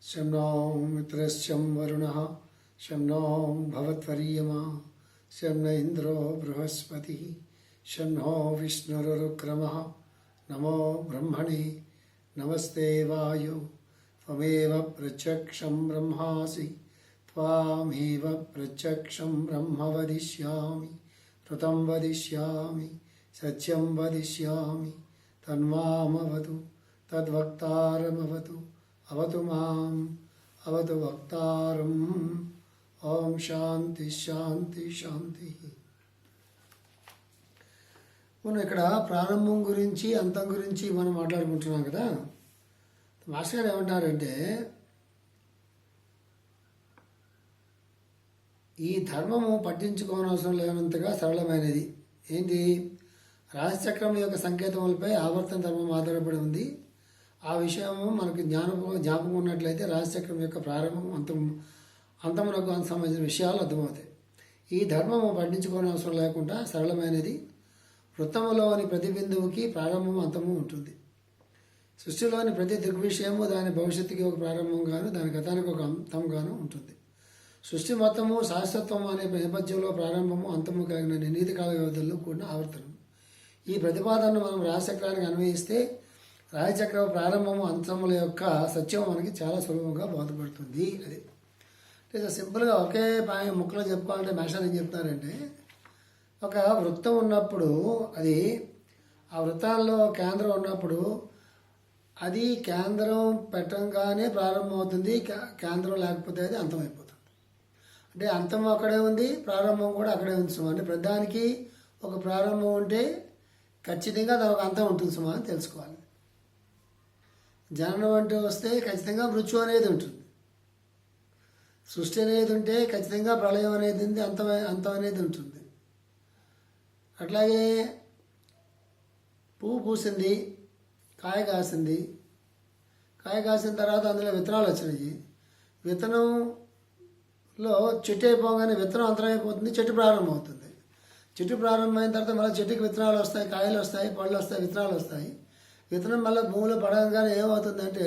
शं नो मित्रश्चं वरुणः। शं नो भवत्वरीयमा शं न इन्द्रो बृहस्पतिः। शं नो विष्णुरुक्रमः नमो ब्रह्मणे। नमस्ते वायु। त्वमेव प्रत्यक्षं ब्रह्मासि। त्वामेव प्रत्यक्षं ब्रह्म वदिष्यामि। ऋतं वदिष्यामि। सत्यं वदिष्यामि। तन्मामवतु తద్వక్తారమవతు అవతు మాం అవతు వక్తారం ఓం శాంతి శాంతి శాంతి మనం ఇక్కడ ప్రారంభం గురించి అంతం గురించి మనం మాట్లాడుకుంటున్నాం కదా? మాస్టర్ గారు ఏమంటారంటే ఈ ధర్మము పట్టించుకోనవసరం లేనంతగా సరళమైనది. ఏంటి? రాజచక్రం యొక్క సంకేతములపై ఆవర్తన ధర్మం ఆధారపడి ఉంది. ఆ విషయము మనకు జ్ఞాపకం జ్ఞాపకం ఉన్నట్లయితే రాజచక్రం యొక్క ప్రారంభం అంతం అంతమునకు అంత సంబంధించిన విషయాలు అర్థమవుతాయి. ఈ ధర్మము పఠించుకోని అవసరం లేకుండా సరళమైనది వృత్తములోని ప్రతి బిందువుకి ప్రారంభము అంతము ఉంటుంది. సృష్టిలోని ప్రతి దృగ్విషయము దాని భవిష్యత్తుకి ఒక ప్రారంభంగాను దాని గతానికి ఒక అంతంగాను ఉంటుంది. సృష్టి మొత్తము శాశ్వత్వం అనే నేపథ్యంలో ప్రారంభము అంతము కలిగిన నిర్ణీత కాల వ్యవధుల్లో కూడిన ఆవర్తనం. ఈ ప్రతిపాదనను మనం రాజచక్రానికి అన్వయిస్తే రాయచక్రం ప్రారంభము అంతముల యొక్క సత్యం మనకి చాలా సులభంగా బోధపడుతుంది అది. లేదా సింపుల్గా ఒకే పాయ ముక్కలో చెప్పుకోవాలంటే మేషాలు ఏం చెప్తారంటే ఒక వృత్తం ఉన్నప్పుడు అది ఆ వృత్తాల్లో కేంద్రం ఉన్నప్పుడు అది కేంద్రం పెట్టంగానే ప్రారంభమవుతుంది కేంద్రం లేకపోతే అది అంతమైపోతుంది. అంటే అంతం అక్కడే ఉంది ప్రారంభం కూడా అక్కడే ఉంది సుమా. అంటే ప్రధానికి ఒక ప్రారంభం ఉంటే ఖచ్చితంగా దానికి అంతం ఉంటుంది సుమా అని తెలుసుకోవాలి. జననం అంటూ వస్తే ఖచ్చితంగా మృత్యు అనేది ఉంటుంది. సృష్టి అనేది ఉంటే ఖచ్చితంగా ప్రళయం అనేది ఉంది అంతం అంతం అనేది ఉంటుంది. అట్లాగే పువ్వు పూసింది కాయ కాసింది. కాయ కాసిన తర్వాత అందులో విత్తనాలు వచ్చినాయి. విత్తనంలో చెట్టు అయిపోగానే విత్తనం అంతరమైపోతుంది చెట్టు ప్రారంభమవుతుంది. చెట్టు ప్రారంభమైన తర్వాత మళ్ళీ చెట్టుకి విత్తనాలు వస్తాయి కాయలు వస్తాయి పళ్ళు వస్తాయి విత్తనాలు వస్తాయి. విత్తనం మళ్ళీ భూమిలో పడగానే ఏమవుతుందంటే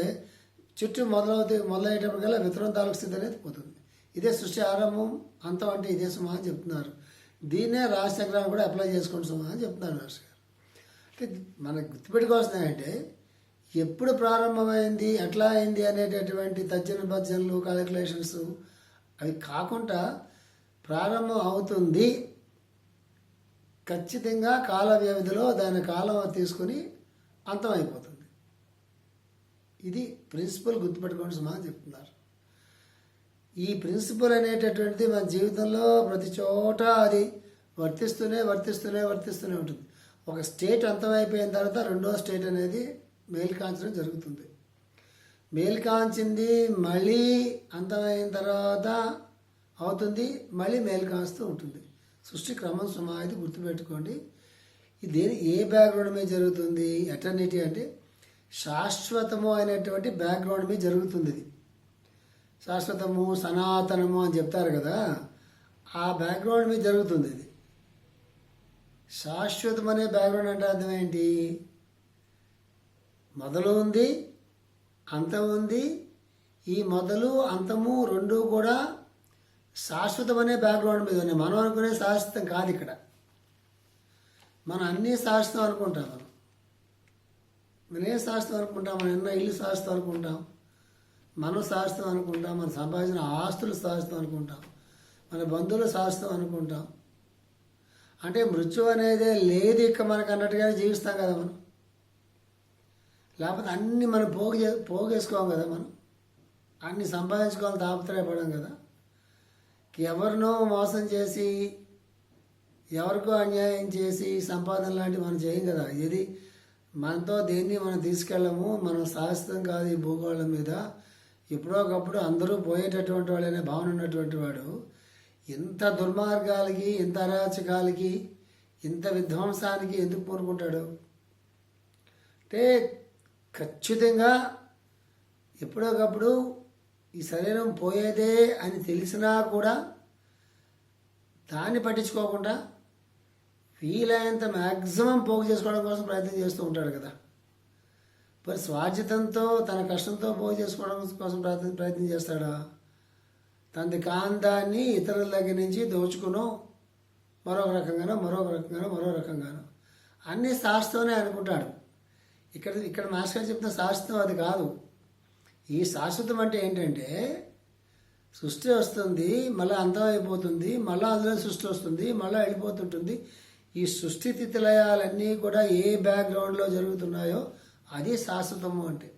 చెట్టు మొదలవుతాయి మొదలయ్యేటప్పటికల్లా విత్తనం తాలూకు స్థితి అనేది పోతుంది. ఇదే సృష్టి ఆరంభం అంతం అంటే ఇదే సుమా అని చెప్తున్నారు. దీన్నే రాజచక్రాన్ని కూడా అప్లై చేసుకోండి సుమా అని చెప్తున్నారు రాష్ట్ర గారు అంటే మనకు గుర్తుపెట్టుకోవాల్సింది ఎప్పుడు ప్రారంభమైంది ఎట్లా అయింది అనేటటువంటి తజ్జన భజనలు కాలిక్యులేషన్స్ అవి కాకుండా ప్రారంభం అవుతుంది ఖచ్చితంగా కాల వ్యవధిలో దాని కాలం తీసుకుని అంతమైపోతుంది ఇది ప్రిన్సిపల్ గుర్తుపెట్టుకోండి సుమా చెప్తున్నారు. ఈ ప్రిన్సిపల్ అనేటటువంటిది మన జీవితంలో ప్రతి చోట అది వర్తిస్తూనే వర్తిస్తూనే వర్తిస్తూనే ఉంటుంది. ఒక స్టేట్ అంతమైపోయిన తర్వాత రెండో స్టేట్ అనేది మేల్కాంచడం జరుగుతుంది. మేల్కాంచింది మళ్ళీ అంతమైన తర్వాత అవుతుంది మళ్ళీ మేల్కాంచుతూ ఉంటుంది. సృష్టి క్రమం సుమాది గుర్తుపెట్టుకోండి. ఇది ఏ బ్యాక్గ్రౌండ్ మీద జరుగుతుంది ఎటర్నిటీ అంటే శాశ్వతము అయినటువంటి బ్యాక్గ్రౌండ్ మీద జరుగుతుంది ఇది శాశ్వతము సనాతనము అని చెప్తారు కదా ఆ బ్యాక్గ్రౌండ్ మీద జరుగుతుంది ఇది శాశ్వతం అనే బ్యాక్గ్రౌండ్ అంటే అర్థం ఏంటి? మొదలు ఉంది అంతం ఉంది. ఈ మొదలు అంతము రెండు కూడా శాశ్వతం అనే బ్యాక్గ్రౌండ్ మీద ఉన్నాయి. మనం అనుకునే శాశ్వతం కాదు ఇక్కడ. మనం అన్నీ శాశ్వతం అనుకుంటాం మనం. మనం ఏం శాశ్వతం అనుకుంటాం? మనం ఎన్నో ఇల్లు శాశ్వతం అనుకుంటాం? మనం శాశ్వతం అనుకుంటాం? మన సంపాదించిన ఆస్తులు శాశ్వతం అనుకుంటాం? మన బంధువులు శాశ్వతం అనుకుంటాం? అంటే మృత్యు అనేదే లేదు ఇక మనకు అన్నట్టుగానే జీవిస్తాం కదా మనం. లేకపోతే అన్నీ మనం పోగు పోగేసుకోం కదా మనం. అన్ని సంపాదించుకోవాలి తాపత్రయపడం కదా. ఎవరినో మోసం చేసి ఎవరికో అన్యాయం చేసి సంపాదన లాంటివి మనం చేయం కదా. ఇది మనతో దేన్ని మనం తీసుకెళ్ళము మనం శాశ్వతం కాదు ఈ భూగోళం మీద. ఎప్పుడో ఒకప్పుడు అందరూ పోయేటటువంటి వాళ్ళనే భావన ఉన్నటువంటి వాడు ఇంత దుర్మార్గాలకి ఇంత అరాచకాలకి ఇంత విధ్వంసానికి ఎందుకు పూనుకుంటాడు? అంటే ఖచ్చితంగా ఎప్పుడోకప్పుడు ఈ శరీరం పోయేదే అని తెలిసినా కూడా దాన్ని పట్టించుకోకుండా వీలైనంత మ్యాక్సిమం పోగు చేసుకోవడం కోసం ప్రయత్నం చేస్తూ ఉంటాడు కదా. మరి స్వార్జితంతో తన కష్టంతో పోగు చేసుకోవడం కోసం ప్రయత్నం ప్రయత్నం చేస్తాడా? తనది కాందాన్ని ఇతరుల దగ్గర నుంచి దోచుకునో మరొక రకంగానో మరొక రకంగానో మరో రకంగానో. అన్ని శాస్త్రమే అనుకుంటాడు. ఇక్కడ ఇక్కడ మాస్టర్ చెప్తున్న శాస్త్రం అది కాదు. ఈ శాశ్వతం అంటే ఏంటంటే సృష్టి వస్తుంది మళ్ళీ అంతం అయిపోతుంది మళ్ళీ అందులో సృష్టి వస్తుంది మళ్ళీ వెళ్ళిపోతుంటుంది ఈ సృష్టి తిథిలయాలన్నీ కూడా ఏ బ్యాక్గ్రౌండ్లో జరుగుతున్నాయో అది శాశ్వతము అంటే.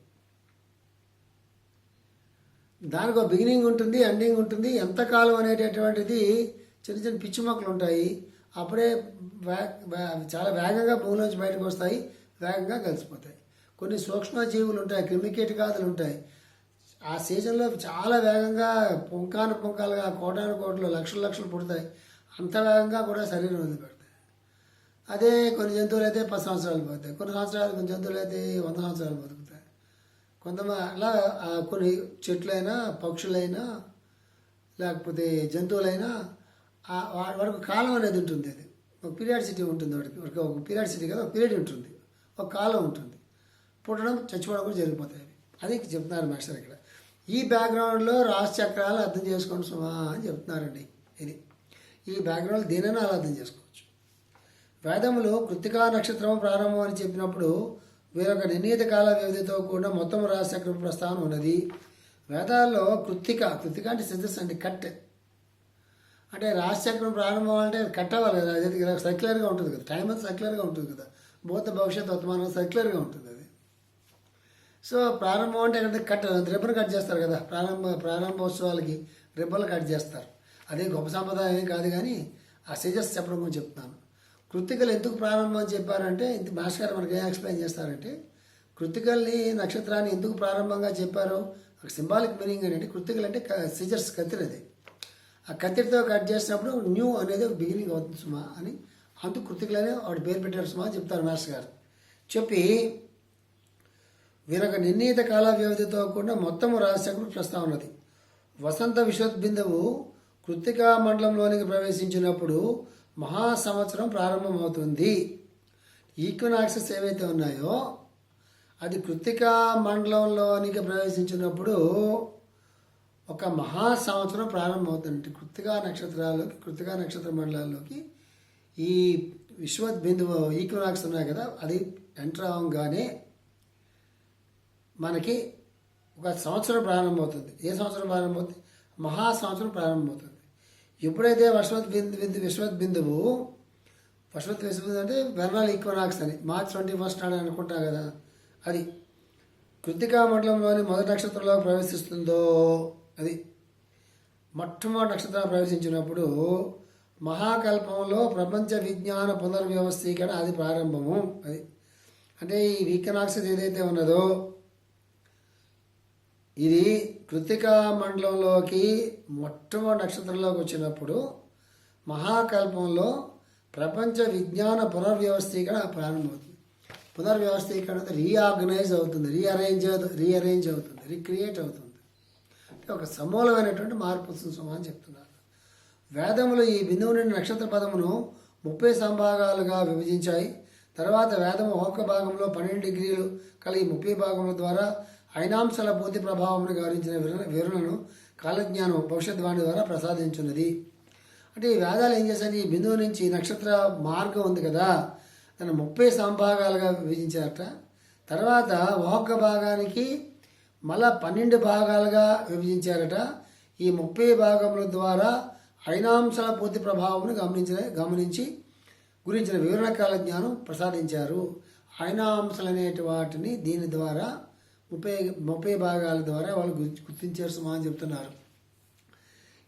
దానికి ఒక బిగినింగ్ ఉంటుంది ఎండింగ్ ఉంటుంది. ఎంతకాలం అనేటటువంటిది చిన్న చిన్న పిచ్చి మొక్కలు ఉంటాయి. అప్పుడే చాలా వేగంగా భూమిలోంచి బయటకు వస్తాయి వేగంగా కలిసిపోతాయి. కొన్ని సూక్ష్మజీవులు ఉంటాయి క్రిమికీటకాదులు ఉంటాయి. ఆ సీజన్లో చాలా వేగంగా పుంకాను పుంకాలుగా కోటాను కోట్లు లక్షలు లక్షలు పుడతాయి. అంత వేగంగా కూడా శరీరం వదిలిపెడతాయి. అదే కొన్ని జంతువులు అయితే పది సంవత్సరాలు పోతాయి కొన్ని సంవత్సరాలు కొన్ని జంతువులు అయితే వంద సంవత్సరాలు బతుకుతాయి. కొంతమంది అలా కొన్ని చెట్లైనా పక్షులైనా లేకపోతే జంతువులైనా వాడికి వాటి వరకు కాలం అనేది ఉంటుంది అది. ఒక పీరియాడిసిటీ ఉంటుంది వాడికి వాడికి ఒక పీరియాడిసిటీ కదా ఒక పీరియడ్ ఉంటుంది. ఒక కాలం ఉంటుంది. పుట్టడం చచ్చిపోవడం కూడా జరిగిపోతాయి అది చెప్తున్నారు మాస్టర్ ఇక్కడ. ఈ బ్యాక్గ్రౌండ్లో రాశి చక్రాలు అర్థం చేసుకోండి సుమా అని చెప్తున్నారండి. ఇది. ఈ బ్యాక్గ్రౌండ్ దేనైనా అలా అర్థం చేసుకోవచ్చు. వేదములు కృతికా నక్షత్రం ప్రారంభం అని చెప్పినప్పుడు వేరొక నిర్ణీత కాల వ్యవధితో కూడిన మొత్తం రాజశేఖర ప్రస్థానం ఉన్నది. వేదాల్లో కృత్తిక కృత్తిక అంటే సిద్ధస్ అండి కట్. అంటే రాజచక్రం ప్రారంభం అంటే కట్ అవ్వాలి కదా సర్క్యులర్గా ఉంటుంది కదా టైం అంతా సర్క్యులర్గా ఉంటుంది కదా భూత భవిష్యత్ వర్తమానం సర్క్యులర్గా ఉంటుంది అది. సో ప్రారంభం అంటే ఎక్కడ కట్ రిబ్బన్ కట్ చేస్తారు కదా ప్రారంభ ప్రారంభోత్సవాలకి రిబ్బన్లు కట్ చేస్తారు. అదే గొప్ప సంప్రదాయం ఏం కాదు కానీ ఆ సిజస్ చెప్పడం గురించి చెప్తున్నాను. కృతికలు ఎందుకు ప్రారంభం అని చెప్పారంటే ఇంత భాస్కర్ మనకి ఏం ఎక్స్ప్లెయిన్ చేస్తారంటే కృతికల్ని నక్షత్రాన్ని ఎందుకు ప్రారంభంగా చెప్పారు ఒక సింబాలిక్ మీనింగ్ ఏంటంటే కృతికలు అంటే సీజర్స్ కత్తిరి అది. ఆ కత్తిరితో కట్ చేసినప్పుడు న్యూ అనేది ఒక బిగినింగ్ అవుతుంది సుమా అని అందుకు కృతికలనే వాడు పేరు పెట్టారు సుమా అని చెప్తారు మాస్టర్ గారు. చెప్పి వీరొక నిర్ణీత కాల వ్యవధితో కూడా మొత్తము రాజశేఖరుడు ప్రస్తావనది వసంత విశ్వద్బిందువు కృత్తికా మండలంలోనికి ప్రవేశించినప్పుడు మహా సంవత్సరం ప్రారంభమవుతుంది. ఈక్వినాక్సెస్ ఏవైతే ఉన్నాయో అది కృత్తికా మండలంలోనికి ప్రవేశించినప్పుడు ఒక మహా సంవత్సరం ప్రారంభమవుతుంది. కృత్తికా నక్షత్రాల్లోకి కృత్తికా నక్షత్ర మండలాల్లోకి ఈ విశ్వత్ బిందువు ఈక్వినాక్స్ ఉన్నాయి కదా అది ఎంటర్ అవ్వగానే మనకి ఒక సంవత్సరం ప్రారంభమవుతుంది. ఏ సంవత్సరం ప్రారంభమవుతుంది? మహా సంవత్సరం ప్రారంభమవుతుంది. ఎప్పుడైతే వర్షవత్ బిందు బిందు విశ్వత్ బిందువు వర్షవత్ విశ్వత్ అంటే వెర్నల్ ఈక్వనాక్స్ అని. మార్చ్ ట్వంటీ ఫస్ట్ అని అనుకుంటాం కదా. అది కృతికా మండలంలోని మొదటి నక్షత్రంలో ప్రవేశిస్తుందో అది. మొట్టమొదటి నక్షత్రం ప్రవేశించినప్పుడు మహాకల్పంలో ప్రపంచ విజ్ఞాన పునర్వ్యవస్థీకరణ అది ప్రారంభము. అది. అంటే ఈ వీకనాక్సెస్ ఏదైతే ఉన్నదో ఇది కృతికా మండలంలోకి మొట్టమొదటి నక్షత్రంలోకి వచ్చినప్పుడు మహాకల్పంలో ప్రపంచ విజ్ఞాన పునర్వ్యవస్థీకరణ ప్రారంభమవుతుంది. పునర్వ్యవస్థీకరణ రీఆర్గనైజ్ అవుతుంది రీఅరేంజ్ రీఅరేంజ్ అవుతుంది రీక్రియేట్ అవుతుంది. ఒక సమూలమైనటువంటి మార్పు వస్తుంది సుమా అని చెప్తున్నారు. వేదములు ఈ బిందువు నుండి నక్షత్ర పదమును ముప్పై సంభాగాలుగా విభజించాయి. తర్వాత వేదము ఒక భాగంలో పన్నెండు డిగ్రీలు కలిగి ముప్పై భాగముల ద్వారా అయినాంశాల పూర్తి ప్రభావం గౌరవించిన వివరణను కాలజ్ఞానం భవిష్యత్వాణి ద్వారా ప్రసాదించున్నది. అంటే ఈ వేదాలు ఏం చేశాయి? ఈ బిందువు నుంచి నక్షత్ర మార్గం ఉంది కదా? దాన్ని ముప్పై సంభాగాలుగా విభజించారట. తర్వాత ఒక్కొక్క భాగానికి మళ్ళా పన్నెండు భాగాలుగా విభజించారట. ఈ ముప్పై భాగముల ద్వారా అయినాంశాల పూర్తి ప్రభావం గమనించిన గమనించి గురించిన వివరణ కాల జ్ఞానం ప్రసాదించారు. అయినాంశాలు అనేటి వాటిని దీని ద్వారా ముప్పై ముప్పై భాగాల ద్వారా వాళ్ళు గుర్తించారు సుమా అని చెప్తున్నారు.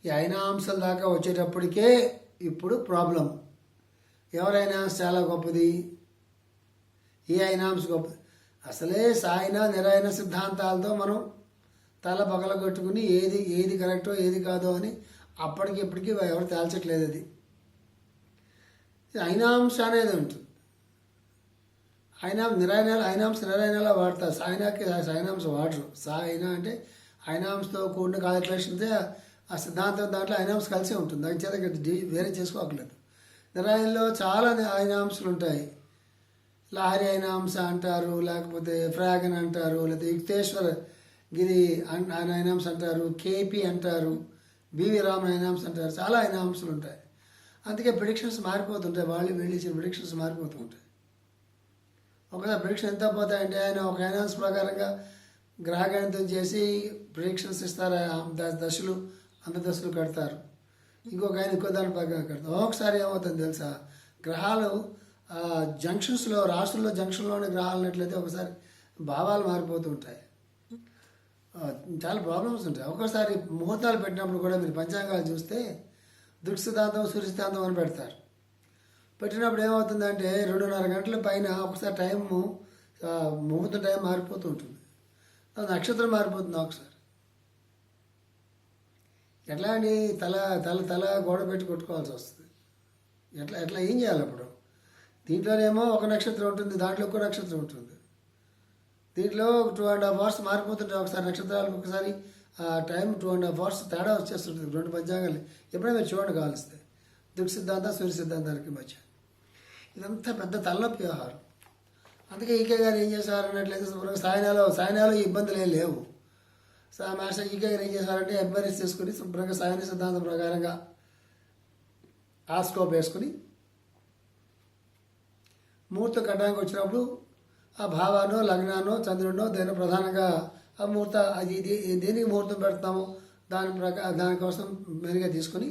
ఈ అయినాంశాల దాకా వచ్చేటప్పటికే ఇప్పుడు ప్రాబ్లం. ఎవరైనా చాలా గొప్పది. ఏ అయినాంశ గొప్పది అసలే సాయన నిరాయన సిద్ధాంతాలతో మనం తల పగలగొట్టుకుని ఏది ఏది కరెక్టో ఏది కాదో అని అప్పటికి ఇప్పటికీ ఎవరు తేల్చట్లేదు అది. అయినాంశ అనేది ఉంటుంది. ఐనామ్స్ నిరాయన ఐనామ్స్ నిరాయనలా వాడతారు సాయినాకి సైనామ్స్ వాడరు సాయినా అంటే అయినాంశతో కూడిన కాలిక్యులేషన్తే ఆ సిద్ధాంతం దాంట్లో ఐనామ్స్ కలిసే ఉంటుంది దాని చేత వేరే చేసుకోకలేదు నిరాయణలో చాలా ఐనామ్స్లు ఉంటాయి లహరి అయినాంశ అంటారు లేకపోతే ఫ్రాగన్ అంటారు లేకపోతే యుక్తేశ్వర గిరి ఆయన ఐనామ్స్ అంటారు కేపీ అంటారు బివి రామన్ అయినాంశ అంటారు చాలా అయినాంశాలు ఉంటాయి అందుకే ప్రిడిక్షన్స్ మారిపోతుంటాయి వాళ్ళు వీళ్ళు ఇచ్చిన ప్రిడిక్షన్స్ మారిపోతూ ఉంటాయి ఒకసారి ప్రిడిక్షన్ ఎంత పోతాయంటే ఆయన ఒక అనౌన్స్ ప్రకారంగా గ్రహగణితం చేసి ప్రిడిక్షన్స్ ఇస్తారు. దశలు అంత దశలు కడతారు ఇంకొక ఆయన ఇంకో దాని ప్రకారం కడతారు ఒకసారి ఏమవుతుంది తెలుసా? గ్రహాలు జంక్షన్స్లో రాష్ట్రంలో జంక్షన్లోని గ్రహాలు ఉన్నట్లయితే ఒకసారి భావాలు మారిపోతూ ఉంటాయి. చాలా ప్రాబ్లమ్స్ ఉంటాయి. ఒక్కోసారి ముహూర్తాలు పెట్టినప్పుడు కూడా మీరు పంచాంగాలు చూస్తే దృక్సిద్ధాంతం సిద్ధాంతం అని పెడతారు. పెట్టినప్పుడు ఏమవుతుందంటే రెండున్నర గంటల పైన ఒకసారి టైము ముహూర్తం టైం మారిపోతూ ఉంటుంది. నక్షత్రం మారిపోతుంది ఒకసారి. ఎట్లా అండి? తల తల తల గోడ పెట్టి కొట్టుకోవాల్సి వస్తుంది. ఎట్లా ఎట్లా ఏం చేయాలి అప్పుడు? దీంట్లోనేమో ఒక నక్షత్రం ఉంటుంది దాంట్లో ఒక నక్షత్రం ఉంటుంది. దీంట్లో టూ అండ్ హాఫ్ అవర్స్ మారిపోతుంటాయి ఒకసారి నక్షత్రాలకు ఒకసారి. ఆ time two and half hours తేడా వచ్చేస్తుంటుంది రెండు పంచాంగాలు ఎప్పుడైనా మీరు చూడండి కావలిస్తే దుఃఖ సిద్ధాంతం సూర్య సిద్ధాంతానికి మధ్య. ఇదంతా పెద్ద తలనొప్పి వ్యవహారం. అందుకే ఈకే గారు ఏం చేశారు అన్నట్లయితే శుభ్రంగా సాయనాలో సాయనాలో ఇబ్బందులు ఏం లేవు. సా మాస్టర్ ఈకే గారు ఏం చేశారంటే ఎంక్వైరీస్ చేసుకుని శుభ్రంగా సాయన సిద్ధాంతం ప్రకారంగా ఆ స్కోప్ వేసుకుని ముహూర్తం కట్టడానికి వచ్చినప్పుడు ఆ భావానో లగ్నానో చంద్రుడినో దేని ప్రధానంగా ఆ ముహూర్త అది దేనికి ముహూర్తం పెడతామో దాని ప్రకా దానికోసం మెరుగా తీసుకుని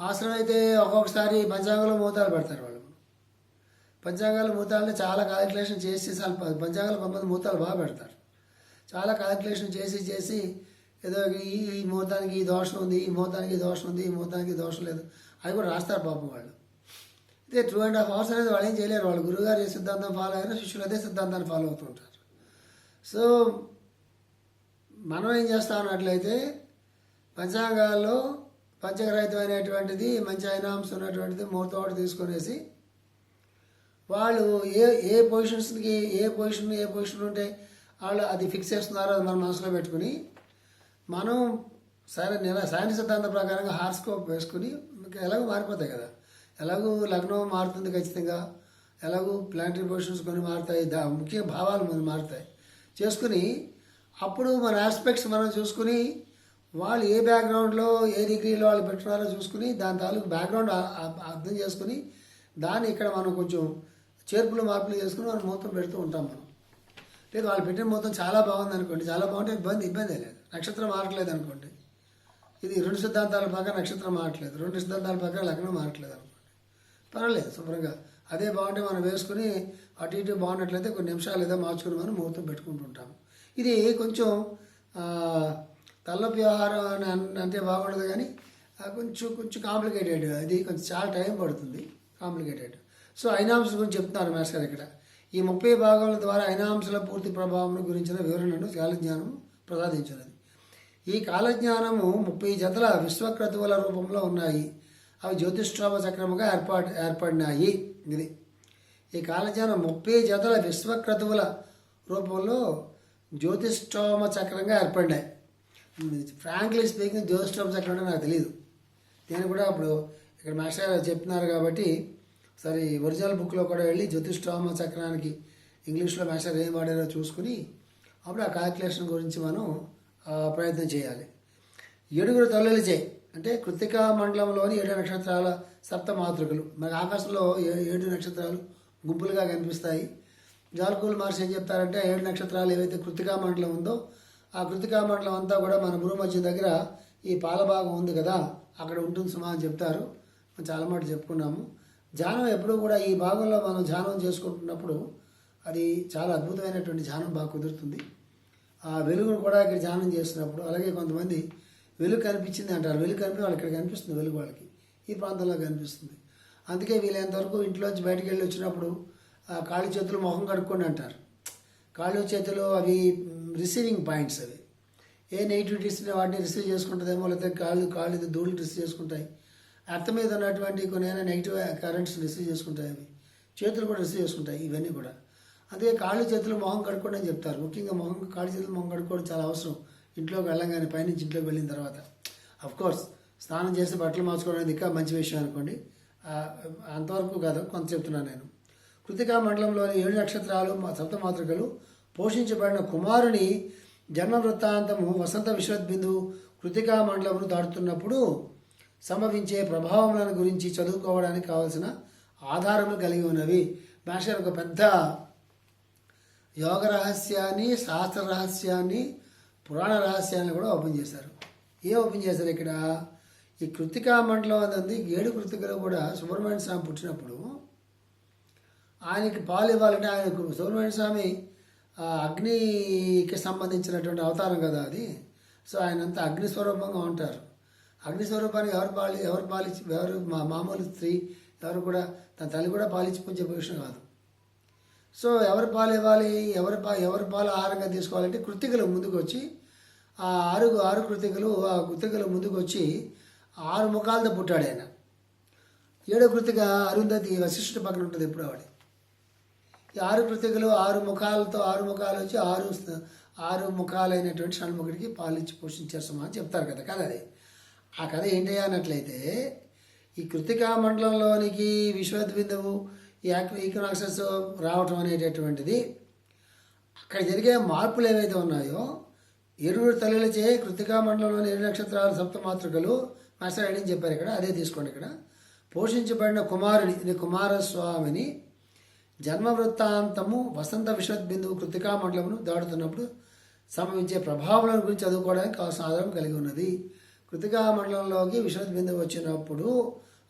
ఆసనం అయితే ఒక్కొక్కసారి పంచాంగంలో మూతాలు పెడతారు వాళ్ళు. పంచాంగాల మూతాలని చాలా క్యాలిక్యులేషన్ చేసి అసలు పంచాంగాలు కొంతమంది మూతాలు బాగా పెడతారు. చాలా క్యాలిక్యులేషన్ చేసి చేసి ఏదో ఈ ఈ ముహూర్తానికి ఈ దోషం ఉంది ఈ ముహూర్తానికి ఈ దోషం ఉంది ఈ ముహూర్తానికి దోషం లేదు. అవి కూడా రాస్తారు పాపం వాళ్ళు. అయితే టూ అండ్ హాఫ్ అవర్స్ అనేది వాళ్ళు ఏం చేయలేరు వాళ్ళు. గురువుగారు ఏ సిద్ధాంతం ఫాలో అయినా శిష్యులు అదే సిద్ధాంతాన్ని ఫాలో అవుతూ ఉంటారు. సో మనం ఏం చేస్తాం అన్నట్లయితే పంచాంగాల్లో పంచగ్రహితమైనటువంటిది మంచి అయినాంశం ఉన్నటువంటిది ముహూర్తం తీసుకునేసి వాళ్ళు ఏ ఏ పొజిషన్స్కి ఏ పొజిషన్ ఏ పొజిషన్ ఉంటే వాళ్ళు అది ఫిక్స్ చేస్తున్నారో అది మన మనసులో పెట్టుకుని మనం సరే నెల సైన్స్ సిద్ధాంతం ప్రకారంగా హార్స్కోప్ వేసుకుని ఎలాగో మారిపోతాయి కదా. ఎలాగో లగ్నం మారుతుంది ఖచ్చితంగా. ఎలాగో ప్లాంటరీ పొజిషన్స్ కొన్ని మారుతాయి దా ముఖ్య భావాలు మనం మారుతాయి. చేసుకుని అప్పుడు మన ఆస్పెక్ట్స్ మనం చూసుకుని వాళ్ళు ఏ బ్యాక్గ్రౌండ్లో ఏ డిగ్రీలో వాళ్ళు పెట్టున్నారో చూసుకుని దాని తాలూకు బ్యాక్గ్రౌండ్ అర్థం చేసుకుని దాన్ని ఇక్కడ మనం కొంచెం చేర్పులు మార్పులు చేసుకుని మనం మొత్తం పెడుతూ ఉంటాం మనం. లేదు వాళ్ళు పెట్టిన మొత్తం చాలా బాగుంది అనుకోండి. చాలా బాగుంటే ఇబ్బంది ఇబ్బంది లేదు. నక్షత్రం మారట్లేదు అనుకోండి. ఇది రెండు సిద్ధాంతాల ప్రకారం నక్షత్రం మారట్లేదు. రెండు సిద్ధాంతాల ప్రకారం లగ్నం మారట్లేదు అనుకోండి. పర్వాలేదు శుభ్రంగా. అదే బాగుంటే మనం వేసుకుని అటు ఇటు బాగున్నట్లయితే కొన్ని నిమిషాలు ఏదో మార్చుకుని మనం ముహూర్తం పెట్టుకుంటుంటాము ఇది కొంచెం తలనొప్పి వ్యవహారం అని అంటే బాగుండదు కానీ కొంచెం కొంచెం కాంప్లికేటెడ్ అది కొంచెం చాలా టైం పడుతుంది కాంప్లికేటెడ్ సో ఐనాంశ గురించి చెప్తున్నారు మాస్టర్ ఇక్కడ. ఈ ముప్పై భాగాల ద్వారా ఐనాంశల పూర్తి ప్రభావం గురించిన వివరణను కాలజ్ఞానం ప్రసాదించినది. ఈ కాలజ్ఞానము ముప్పై జతల విశ్వక్రతువుల రూపంలో ఉన్నాయి. అవి జ్యోతిష్ఠోమ చక్రముగా ఏర్పాటు ఏర్పడినాయి. ఇది. ఈ కాలజ్ఞానం ముప్పై జతల విశ్వక్రతువుల రూపంలో జ్యోతిష్ఠోమ చక్రంగా ఏర్పడినాయి. ఫ్రాంక్లీ స్పీకింగ్ జ్యోతిష్ఠోమ చక్రం అంటే నాకు తెలియదు నేను కూడా అప్పుడు ఇక్కడ మాస్టర్ గారు చెప్తున్నారు కాబట్టి సరే ఒరిజినల్ బుక్లో కూడా వెళ్ళి జ్యోతిష్ఠోమ చక్రానికి ఇంగ్లీష్లో మాస్టర్ ఏం వాడారో చూసుకుని అప్పుడు ఆ క్యాల్కులేషన్ గురించి మనం ప్రయత్నం చేయాలి. ఏడుగురు తల్లులచే అంటే కృతికా మండలంలోని ఏడు నక్షత్రాల సప్త మాతృకలు. మన ఆకాశంలో ఏ- ఏడు నక్షత్రాలు గుంపులుగా కనిపిస్తాయి. జాలకూలు మహర్షి ఏం చెప్తారంటే ఏడు నక్షత్రాలు ఏవైతే కృతికా మండలం ఉందో ఆ కృతికా మండలం అంతా కూడా మన భూమధ్యం దగ్గర ఈ పాలభాగం ఉంది కదా అక్కడ ఉంటుంది సుమా అని చెప్తారు. చాలా మాట చెప్పుకున్నాము. ధ్యానం ఎప్పుడూ కూడా ఈ భాగంలో మనం ధ్యానం చేసుకుంటున్నప్పుడు అది చాలా అద్భుతమైనటువంటి ధ్యానం బాగా కుదురుతుంది. ఆ వెలుగును కూడా ఇక్కడ ధ్యానం చేస్తున్నప్పుడు అలాగే కొంతమంది వెలుగు కనిపించింది అంటారు. వెలుగు కనిపి వాళ్ళకి ఇక్కడ కనిపిస్తుంది వెలుగు వాళ్ళకి. ఈ ప్రాంతంలో కనిపిస్తుంది. అందుకే వీలైనంత వరకు ఇంట్లోంచి బయటకు వెళ్ళి వచ్చినప్పుడు ఆ కాళ్ళు చేతులు మొహం కడుక్కోండి అంటారు. కాళ్ళు చేతులు అవి రిసీవింగ్ పాయింట్స్ అవి. ఏ నెగిటివిటీస్ వాటిని రిసీవ్ చేసుకుంటుందేమో లేకపోతే కాళ్ళు కాళ్ళు ధూళి రిసీవ్ చేసుకుంటాయి. అర్థం మీద ఉన్నటువంటి కొన్ని నెగిటివ్ కరెంట్స్ రిసీవ్ చేసుకుంటాయి అవి. చేతులు కూడా రిసీవ్ చేసుకుంటాయి ఇవన్నీ కూడా. అందుకే కాళ్ళు చేతులు మొహం కడుక్కోండి అని చెప్తారు. ముఖ్యంగా మొహం కాళ్ళు చేతులు మొహం కడుక్కోవడం చాలా అవసరం. ఇంట్లోకి వెళ్ళంగానే పైనుంచి ఇంట్లోకి వెళ్ళిన తర్వాత. అఫ్ కోర్స్ స్నానం చేసి బట్టలు మార్చుకోవడం అనేది ఇంకా మంచి విషయం అనుకోండి. అంతవరకు కాదు కొంత చెప్తున్నాను నేను. కృతికా మండలంలోని ఏడు నక్షత్రాలు సప్త సప్తమాతృకలు పోషించబడిన కుమారుని జన్మ వృత్తాంతము వసంత విశ్వద్బిందు కృతికా మండలమును దాటుతున్నప్పుడు సంభవించే ప్రభావములను గురించి చదువుకోవడానికి కావలసిన ఆధారములు కలిగి ఉన్నవి. మాస్టర్ ఒక పెద్ద యోగ రహస్యాన్ని శాస్త్ర రహస్యాన్ని పురాణ రహస్యాన్ని కూడా ఓపెన్ చేశారు. ఏం ఓపెన్ చేశారు ఇక్కడ? ఈ కృతికా మండలం అనేది ఏడు కృతికలో కూడా సుబ్రహ్మణ్య స్వామి పుట్టినప్పుడు ఆయనకి పాలు ఇవ్వాలంటే ఆయన సుబ్రహ్మణ్య స్వామి అగ్నికి సంబంధించినటువంటి అవతారం కదా అది. సో ఆయన అంతా అగ్ని స్వరూపంగా ఉంటారు. అగ్ని స్వరూపాన్ని ఎవరు పాలి ఎవరు పాలించి ఎవరు మా మామూలు స్త్రీ ఎవరు కూడా తన తల్లి కూడా పాలించి పుంచే విషయం కాదు. సో ఎవరు పాలు ఇవ్వాలి ఎవరు పా ఎవరు పాలు ఆహారంగా తీసుకోవాలంటే కృతికలు ముందుకు వచ్చి ఆ ఆరు ఆరు కృతికలు ఆ కృతికలు ముందుకు వచ్చి ఆరు ముఖాలతో పుట్టాడు ఆయన. ఏడో కృతిక అరుంధతి వశిష్ఠుడి పక్కన ఉంటుంది ఎప్పుడు ఆవిడ. ఆరు కృతికలు ఆరు ముఖాలతో ఆరు ముఖాలు వచ్చి ఆరు ఆరు ముఖాలైనటువంటి షణ్ముఖుడికి పాలిచ్చి పోషించారు సుమా అని చెప్తారు కదా కథ అది. ఆ కథ ఏంటి అన్నట్లయితే ఈ కృతికా మండలంలోనికి విశ్వద్బిందువు ఈ ఈకనాక్సెస్ రావటం అనేటటువంటిది అక్కడ జరిగే మార్పులు ఏవైతే ఉన్నాయో ఏడుగురు తల్లులచే కృతికా మండలంలోని ఏడు నక్షత్రాల సప్తమాతృకలు మాస్టర్ అని చెప్పారు ఇక్కడ అదే తీసుకోండి ఇక్కడ. పోషించబడిన కుమారుని ఇది కుమారస్వామిని జన్మ వృత్తాంతము వసంత విశ్వద్బిందువు కృతికా మండలమును దాడుతున్నప్పుడు సంభవించే ప్రభావాలను గురించి చదువుకోవడానికి కావాల్సిన ఆధారం కలిగి ఉన్నది. కృతికా మండలంలోకి విశ్వద్బిందువు వచ్చినప్పుడు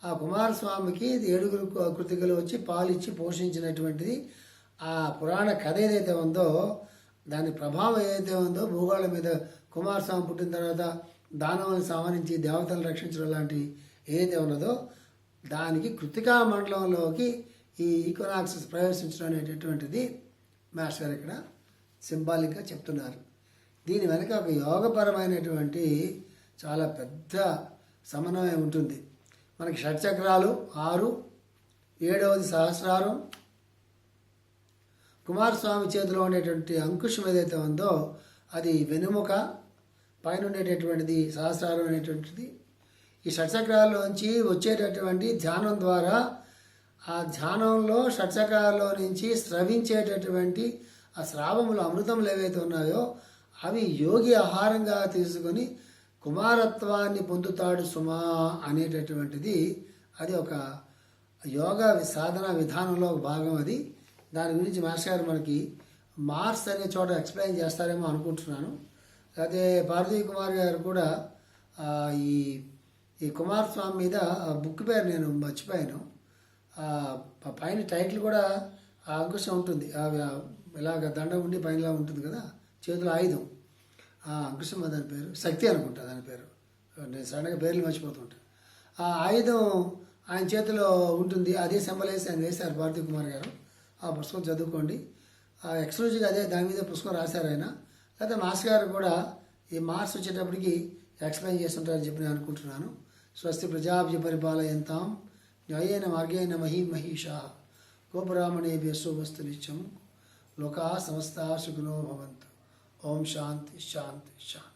ఆ కుమారస్వామికి ఏడుగురు కృతికలు వచ్చి పాలిచ్చి పోషించినటువంటిది ఆ పురాణ కథ ఏదైతే ఉందో దాని ప్రభావం ఏదైతే ఉందో భూగోళం మీద కుమారస్వామి పుట్టిన తర్వాత దానవులను సంహరించి దేవతలను రక్షించడం లాంటి ఏదైతే ఉన్నదో దానికి కృతికా మండలంలోకి ఈ ఈకోనాక్సిస్ ప్రవేశించడం అనేటటువంటిది మాస్టర్ గారు ఇక్కడ సింబాలిక్గా చెప్తున్నారు. దీని వెనక ఒక యోగపరమైనటువంటి చాలా పెద్ద సమన్వయం ఉంటుంది. మనకి షట్చక్రాలు ఆరు ఏడవది సహస్రారం. కుమారస్వామి చేతిలో ఉండేటువంటి అంకుశం ఏదైతే ఉందో అది వెనుముక పైన ఉండేటటువంటిది సహస్రారం అనేటువంటిది. ఈ షట్చక్రాల్లోంచి వచ్చేటటువంటి ధ్యానం ద్వారా ఆ ధ్యానంలో షట్చక్రాల్లో నుంచి స్రవించేటటువంటి ఆ స్రావములు అమృతములు ఏవైతే ఉన్నాయో అవి యోగి ఆహారంగా తీసుకొని కుమారత్వాన్ని పొందుతాడు సుమా అనేటటువంటిది. అది ఒక యోగా సాధన విధానంలో ఒక భాగం అది. దాని గురించి మాస్టర్ గారు మనకి మార్స్ అనే చోట ఎక్స్ప్లెయిన్ చేస్తారేమో అనుకుంటున్నాను. అదే పార్వతీ కుమార్ గారు కూడా ఈ ఈ కుమారస్వామి మీద ఆ బుక్ పేరు నేను మర్చిపోయాను. పైన టైటిల్ కూడా ఆ అంకుశం ఉంటుంది. ఇలాగ దండ ఉండి పైనలా ఉంటుంది కదా చేతిలో ఆయుధం. ఆ అంకుశం దాని పేరు. శక్తి అనుకుంటా దాని పేరు. నేను సడన్గా పేర్లు మర్చిపోతుంటాను ఆ ఆయుధం ఆయన చేతిలో ఉంటుంది. అదే సింబల్ వేసి ఆయన వేశారు భారతీ కుమార్ గారు. ఆ పుస్తకం చదువుకోండి. ఆ ఎక్స్క్లూజివ్గా అదే దాని మీద పుస్తకం రాశారు ఆయన. లేకపోతే మాస్ గారు కూడా ఈ మార్స్ వచ్చేటప్పటికి ఎక్స్ప్లెయిన్ చేస్తుంటారని చెప్పి నేను అనుకుంటున్నాను. స్వస్తి ప్రజాభ్య పరిపాలయంతాం. న్యాయేన మార్గేణ మహీ మహిషా. గోపురామణేభ్య శుభస్తు నిత్యం లోకా సమస్త సుఖినో భవంతు. ఓం శాంతి శాంతి శాంతి.